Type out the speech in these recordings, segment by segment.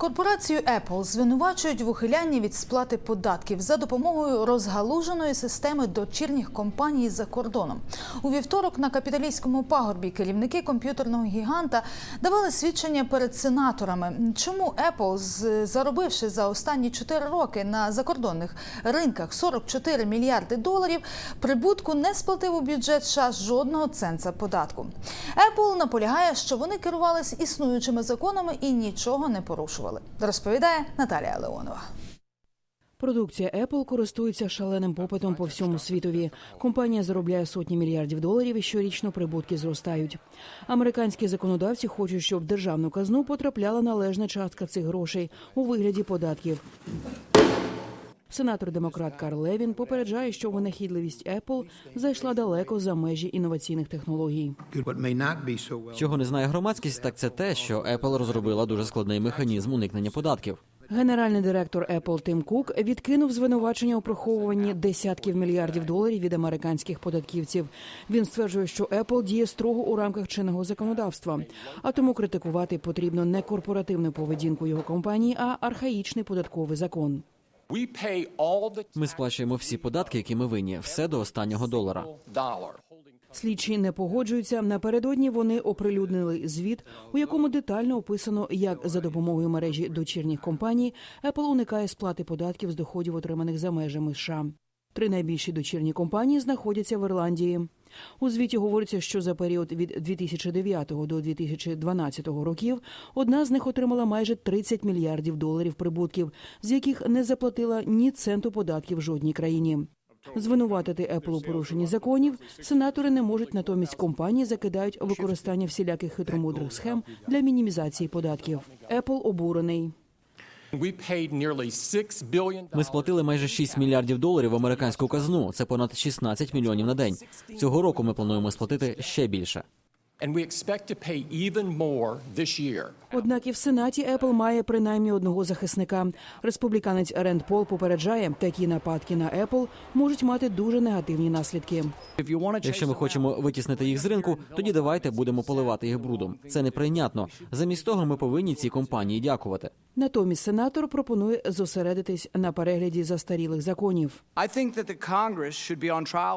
Корпорацію Apple звинувачують в ухилянні від сплати податків за допомогою розгалуженої системи дочірніх компаній за кордоном. У вівторок на капіталійському пагорбі керівники комп'ютерного гіганта давали свідчення перед сенаторами. Чому Apple, заробивши за останні 4 роки на закордонних ринках 44 мільярди доларів, прибутку не сплатив у бюджет США жодного ценца податку. Apple наполягає, що вони керувались існуючими законами і нічого не порушували. Розповідає Наталія Леонова. Продукція Apple користується шаленим попитом по всьому світові. Компанія заробляє сотні мільярдів доларів і щорічно прибутки зростають. Американські законодавці хочуть, щоб в державну казну потрапляла належна частка цих грошей у вигляді податків. Сенатор демократ Карл Левін попереджає, що винахідливість Apple зайшла далеко за межі інноваційних технологій. Чого не знає громадськість, так це те, що Apple розробила дуже складний механізм уникнення податків. Генеральний директор Apple Тим Кук відкинув звинувачення у приховуванні десятків мільярдів доларів від американських податківців. Він стверджує, що Apple діє строго у рамках чинного законодавства, а тому критикувати потрібно не корпоративну поведінку його компанії, а архаїчний податковий закон. We pay Ми сплачуємо всі податки, які ми винні, все до останнього долара. Слідчі не погоджуються. Напередодні вони оприлюднили звіт, у якому детально описано, як за допомогою мережі дочірніх компаній Apple уникає сплати податків з доходів, отриманих за межами США. Три найбільші дочірні компанії знаходяться в Ірландії. У звіті говориться, що за період від 2009 до 2012 років одна з них отримала майже 30 мільярдів доларів прибутків, з яких не заплатила ні центу податків жодній країні. Звинуватити Apple у порушенні законів сенатори не можуть, натомість компанії закидають використання всіляких хитромудрих схем для мінімізації податків. Apple обурений. Ми сплатили майже 6 мільярдів доларів в американську казну. Це понад 16 мільйонів на день. Цього року ми плануємо сплатити ще більше. And we expect to pay even more this year. Однак і в сенаті Apple має принаймні одного захисника. Республіканець Ренд Пол попереджає, такі нападки на Apple можуть мати дуже негативні наслідки. Якщо ми хочемо витіснити їх з ринку, тоді давайте будемо поливати їх брудом. Це неприйнятно. Замість того, ми повинні цій компанії дякувати. Натомість сенатор пропонує зосередитись на перегляді застарілих законів.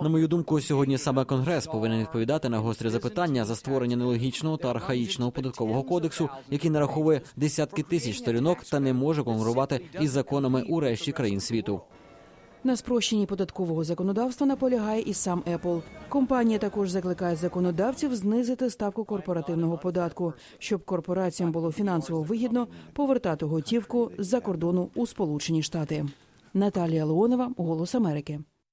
На мою думку, сьогодні саме Конгрес повинен відповідати на гострі запитання за створення нелогічного та архаїчного податкового кодексу, який нараховує десятки тисяч сторінок та не може конкурувати із законами у решті країн світу. На спрощенні податкового законодавства наполягає і сам Apple. Компанія також закликає законодавців знизити ставку корпоративного податку, щоб корпораціям було фінансово вигідно повертати готівку з-за кордону у Сполучені Штати. Наталія Леонова, Голос Америки.